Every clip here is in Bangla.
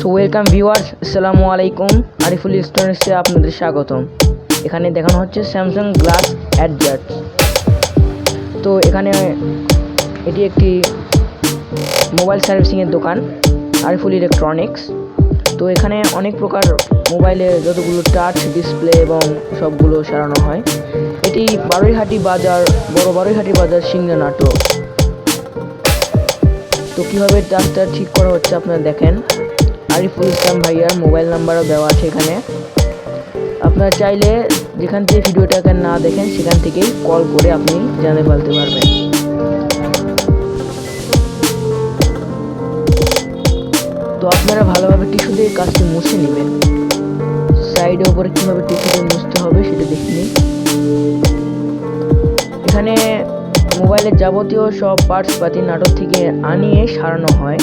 তো ওয়েলকাম ভিউয়ার্স আসসালামু আলাইকুম আরিফুল ইলেকট্রনিক্সে আপনাদের স্বাগতম। এখানে দেখানো হচ্ছে স্যামসাং গ্লাস অ্যাডজার্ট তো এখানে এটি একটি মোবাইল সার্ভিসিংয়ের দোকান আরিফুল ইলেকট্রনিক্স তো এখানে অনেক প্রকার মোবাইলে যতগুলো টাচ ডিসপ্লে এবং সবগুলো সারানো হয়। এটি বারুইহাটি বাজার, বড় বারুইহাটি বাজার সিংড়া নাটক তো কীভাবে টাচটা ঠিক করা হচ্ছে আপনারা দেখেন। আরিফুল ইসলাম ভাইয়ার মোবাইল নাম্বারও দেওয়া আছে এখানে। আপনারা চাইলে যেখান থেকে ভিডিওটাকে না দেখেন, সেখান থেকেই কল করে আপনি জানতে পারতে পারবেন। তো আপনারা ভালোভাবে টিস্যু দিয়ে কাজটি মুছে নেবেন। সাইডে উপরে কীভাবে টিস্যু দিয়ে মুছতে হবে সেটা দেখে নিন। এখানে মোবাইলের যাবতীয় সব পার্টস পাতি, নাটক থেকে আনিয়ে সারানো হয়।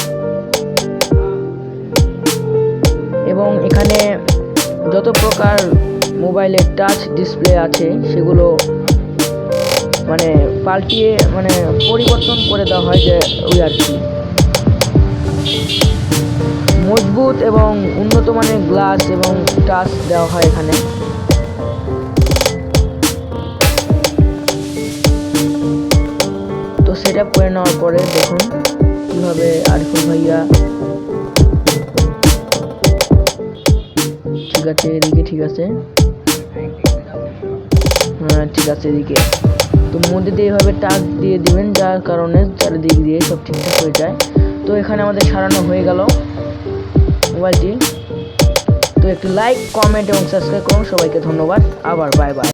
এবং এখানে যত প্রকার মোবাইলের টাচ ডিসপ্লে আছে, সেগুলো মানে পাল্টিয়ে মানে পরিবর্তন করে দেওয়া হয় যে ওই আর কি। মজবুত এবং উন্নত মানের গ্লাস এবং টাচ দেওয়া হয় এখানে। তো সেটা করে নেওয়ার পরে দেখুন কীভাবে আরিফুল ভাইয়া আছে এদিকে, ঠিক আছে? হ্যাঁ ঠিক আছে এদিকে। তো মধ্যে দিয়ে এভাবে টাক দিয়ে দিবেন, যার কারণে চারিদিক দিয়ে সব ঠিকঠাক হয়ে যায়। তো এখানে আমাদের সারানো হয়ে গেল মোবাইলটি। তো একটু লাইক কমেন্ট এবং সাবস্ক্রাইব করুন। সবাইকে ধন্যবাদ। আবার বাই বাই